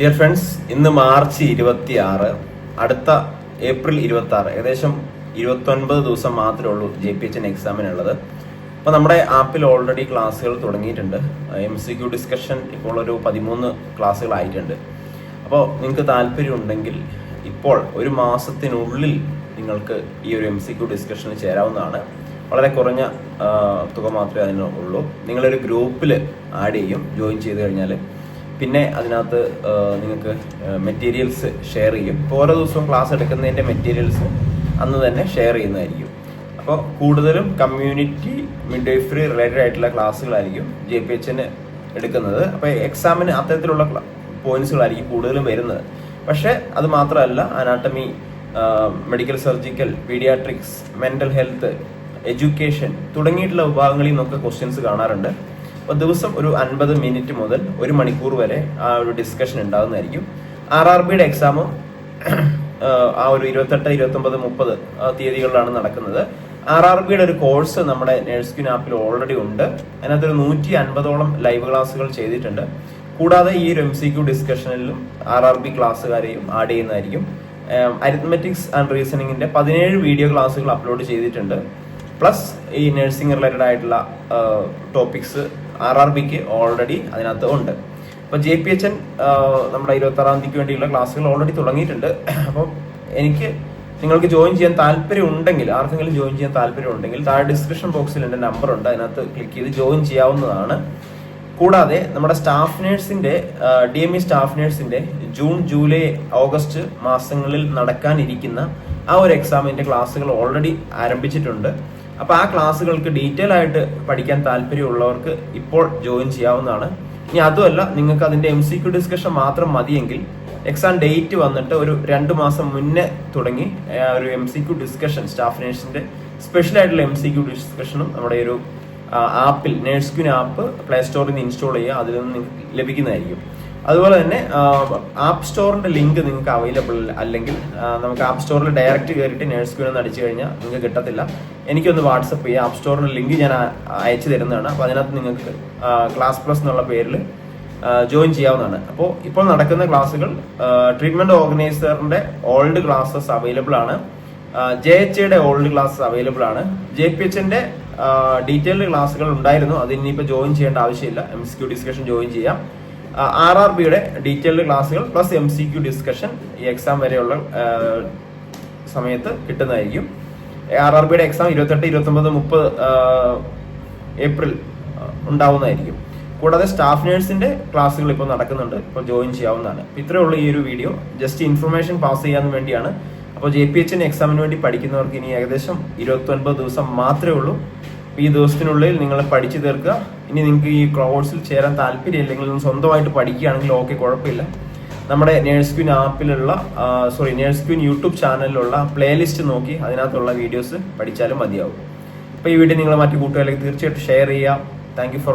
Dear friends ഇന്ന് March ഇരുപത്തി ആറ് അടുത്ത ഏപ്രിൽ ഇരുപത്തി ആറ് ഏകദേശം ഇരുപത്തൊൻപത് ദിവസം മാത്രമേ ഉള്ളൂ ജെ പി എച്ച് എക്സാമിനുള്ളത് അപ്പോൾ നമ്മുടെ ആപ്പിൽ ഓൾറെഡി ക്ലാസ്സുകൾ തുടങ്ങിയിട്ടുണ്ട്. എം സി ക്യു ഡിസ്കഷൻ ഇപ്പോൾ ഒരു പതിമൂന്ന് ക്ലാസ്സുകളായിട്ടുണ്ട് അപ്പോൾ നിങ്ങൾക്ക് താല്പര്യം ഉണ്ടെങ്കിൽ ഇപ്പോൾ ഒരു മാസത്തിനുള്ളിൽ നിങ്ങൾക്ക് ഈ ഒരു എം സി ക്യു ഡിസ്കഷനിൽ ചേരാവുന്നതാണ്. വളരെ കുറഞ്ഞ തുക മാത്രമേ അതിന് ഉള്ളൂ. നിങ്ങളൊരു ഗ്രൂപ്പിൽ ആഡ് ചെയ്യും ജോയിൻ ചെയ്ത് കഴിഞ്ഞാൽ പിന്നെ അതിനകത്ത് നിങ്ങൾക്ക് മെറ്റീരിയൽസ് ഷെയർ ചെയ്യും. ഇപ്പോൾ ഓരോ ദിവസവും ക്ലാസ് എടുക്കുന്നതിന്റെ മെറ്റീരിയൽസ് അന്ന് തന്നെ ഷെയർ ചെയ്യുന്നതായിരിക്കും. അപ്പോൾ കൂടുതലും കമ്മ്യൂണിറ്റി മിഡ്വൈഫറി റിലേറ്റഡ് ആയിട്ടുള്ള ക്ലാസ്സുകളായിരിക്കും ജെ പി എച്ചിന് എടുക്കുന്നത്. അപ്പോൾ എക്സാമിന് അത്തരത്തിലുള്ള പോയിന്റ്സുകളായിരിക്കും കൂടുതലും വരുന്നത്. പക്ഷേ അത് മാത്രമല്ല anatomy medical surgical paediatrics mental health education തുടങ്ങിയിട്ടുള്ള വിഭാഗങ്ങളിൽ നിന്നൊക്കെ ക്വസ്റ്റ്യൻസ് കാണാറുണ്ട്. അപ്പോൾ ദിവസം ഒരു അൻപത് മിനിറ്റ് മുതൽ ഒരു മണിക്കൂർ വരെ ആ ഒരു ഡിസ്കഷൻ ഉണ്ടാകുന്നതായിരിക്കും. ആർ ആർ ബിയുടെ എക്സാമും ആ ഒരു ഇരുപത്തെട്ട് ഇരുപത്തൊമ്പത് മുപ്പത് തീയതികളിലാണ് നടക്കുന്നത്. ആർ ആർ ബിയുടെ ഒരു കോഴ്സ് നമ്മുടെ നേഴ്സ്കിൻ ആപ്പിൽ ഓൾറെഡി ഉണ്ട്. അതിനകത്ത് ഒരു നൂറ്റി അൻപതോളം ലൈവ് ക്ലാസ്സുകൾ ചെയ്തിട്ടുണ്ട്. കൂടാതെ ഈ ഒരു എം സി ക്യു ഡിസ്കഷനിലും ആർ ആർ ബി ക്ലാസ്സുകാരെയും ആഡ് ചെയ്യുന്നതായിരിക്കും. അരിത്മെറ്റിക്സ് ആൻഡ് റീസണിങ്ങിന്റെ പതിനേഴ് വീഡിയോ ക്ലാസ്സുകൾ അപ്ലോഡ് ചെയ്തിട്ടുണ്ട്. പ്ലസ് ഈ നഴ്സിംഗ് റിലേറ്റഡ് ആയിട്ടുള്ള ടോപ്പിക്സ് ആർ ആർ ബിക്ക് ഓൾറെഡി അതിനകത്ത് ഉണ്ട്. അപ്പൊ ജെ പി എച്ച് എൻ നമ്മുടെ ഇരുപത്തി ആറാം തീയതിക്ക് വേണ്ടിയുള്ള ക്ലാസ്സുകൾ ഓൾറെഡി തുടങ്ങിയിട്ടുണ്ട്. അപ്പോൾ എനിക്ക് നിങ്ങൾക്ക് ജോയിൻ ചെയ്യാൻ താല്പര്യം ഉണ്ടെങ്കിൽ ആർക്കെങ്കിലും ജോയിൻ ചെയ്യാൻ താല്പര്യം ഉണ്ടെങ്കിൽ താഴെ ഡിസ്ക്രിപ്ഷൻ ബോക്സിൽ എന്റെ നമ്പർ ഉണ്ട്. അതിനകത്ത് ക്ലിക്ക് ചെയ്ത് ജോയിൻ ചെയ്യാവുന്നതാണ്. കൂടാതെ നമ്മുടെ സ്റ്റാഫ് നേഴ്സിന്റെ ഡി എം ഇ സ്റ്റാഫ് നേഴ്സിന്റെ ജൂൺ ജൂലൈ ഓഗസ്റ്റ് മാസങ്ങളിൽ നടക്കാനിരിക്കുന്ന ആ ഒരു എക്സാമിന്റെ ക്ലാസ്സുകൾ ഓൾറെഡി ആരംഭിച്ചിട്ടുണ്ട്. അപ്പൊ ആ ക്ലാസ്സുകൾക്ക് ഡീറ്റെയിൽ ആയിട്ട് പഠിക്കാൻ താല്പര്യമുള്ളവർക്ക് ഇപ്പോൾ ജോയിൻ ചെയ്യാവുന്നതാണ്. ഇനി അതുമല്ല നിങ്ങൾക്ക് അതിന്റെ എം സി ക്യു ഡിസ്കഷൻ മാത്രം മതിയെങ്കിൽ എക്സാം ഡേറ്റ് വന്നിട്ട് ഒരു രണ്ട് മാസം മുന്നേ തുടങ്ങി ഒരു M C Q discussion staff നേഴ്സിന്റെ special ആയിട്ടുള്ള എം സി ക്യു ഡിസ്കഷനും നമ്മുടെ ഒരു ആപ്പിൽ നേഴ്സ് ക്യൂൻ ആപ്പ് പ്ലേ സ്റ്റോറിൽ നിന്ന് ഇൻസ്റ്റാൾ ചെയ്യുക അതിൽ നിന്ന് ലഭിക്കുന്നതായിരിക്കും. അതുപോലെ തന്നെ ആപ്പ് സ്റ്റോറിന്റെ ലിങ്ക് നിങ്ങൾക്ക് അവൈലബിൾ അല്ലെങ്കിൽ നമുക്ക് ആപ്പ് സ്റ്റോറിൽ ഡയറക്റ്റ് കയറിയിട്ട് നേഴ്സ്ക്യൂൻ എന്ന് അടിച്ചു കഴിഞ്ഞാൽ നിങ്ങൾക്ക് കിട്ടത്തില്ല. എനിക്കൊന്ന് വാട്സപ്പ് ചെയ്യാം. ആപ്പ് സ്റ്റോറിന്റെ ലിങ്ക് ഞാൻ അയച്ചു തരുന്നതാണ്. അപ്പോൾ അതിനകത്ത് നിങ്ങൾക്ക് ക്ലാസ് പ്ലസ് എന്നുള്ള പേരിൽ ജോയിൻ ചെയ്യാവുന്നതാണ്. അപ്പോൾ ഇപ്പോൾ നടക്കുന്ന ക്ലാസ്സുകൾ ട്രീറ്റ്മെന്റ് ഓർഗനൈസറിന്റെ ഓൾഡ് ക്ലാസ്സസ് അവൈലബിൾ ആണ്. ജെ എച്ച് എയുടെ ഓൾഡ് ക്ലാസ്സസ് അവൈലബിൾ ആണ്. ജെ പി എച്ചിന്റെ ഡീറ്റെയിൽഡ് ക്ലാസ്സുകൾ ഉണ്ടായിരുന്നു. അത് ഇനിയിപ്പോൾ ജോയിൻ ചെയ്യേണ്ട ആവശ്യമില്ല. എം സി ഡിസ്കഷൻ ജോയിൻ ചെയ്യാം. ആർ ആർ ബിയുടെ ഡീറ്റെയിൽഡ് ക്ലാസ്സുകൾ plus M C Q discussion ഈ എക്സാം വരെയുള്ള സമയത്ത് കിട്ടുന്നതായിരിക്കും. ആർ ആർ ബിയുടെ എക്സാം ഇരുപത്തെട്ട് ഇരുപത്തൊമ്പത് മുപ്പത് ഏപ്രിൽ ഉണ്ടാവുന്നതായിരിക്കും. കൂടാതെ സ്റ്റാഫ് നേഴ്സിന്റെ ക്ലാസ്സുകൾ ഇപ്പോൾ നടക്കുന്നുണ്ട്. ഇപ്പോൾ ജോയിൻ ചെയ്യാവുന്നതാണ്. ഇത്രയേ ഉള്ളൂ ഈ ഒരു വീഡിയോ. ജസ്റ്റ് ഇൻഫർമേഷൻ പാസ് ചെയ്യാൻ വേണ്ടിയാണ്. അപ്പോൾ ജെ പി എച്ചിന് എക്സാമിന് വേണ്ടി പഠിക്കുന്നവർക്ക് ഇനി ഏകദേശം ഇരുപത്തൊൻപത് ദിവസം മാത്രമേ ഉള്ളൂ. ഈ ദിവസത്തിനുള്ളിൽ നിങ്ങൾ പഠിച്ചു തീർക്കുക. ഇനി നിങ്ങൾക്ക് ഈ കോഴ്സിൽ ചേരാൻ താല്പര്യമില്ലെങ്കിൽ നിങ്ങൾ സ്വന്തമായിട്ട് പഠിക്കുകയാണെങ്കിൽ ഓക്കെ കുഴപ്പമില്ല. നമ്മുടെ നേഴ്സ് ക്യൂൻ ആപ്പിലുള്ള സോറി നേഴ്സ് ക്യൂൻ യൂട്യൂബ് ചാനലിലുള്ള പ്ലേലിസ്റ്റ് നോക്കി അതിനകത്തുള്ള വീഡിയോസ് പഠിച്ചാലും മതിയാവും. അപ്പോൾ ഈ വീഡിയോ നിങ്ങൾ മറ്റു കൂട്ടുകാരിലേക്ക് തീർച്ചയായിട്ടും ഷെയർ ചെയ്യുക. Thank for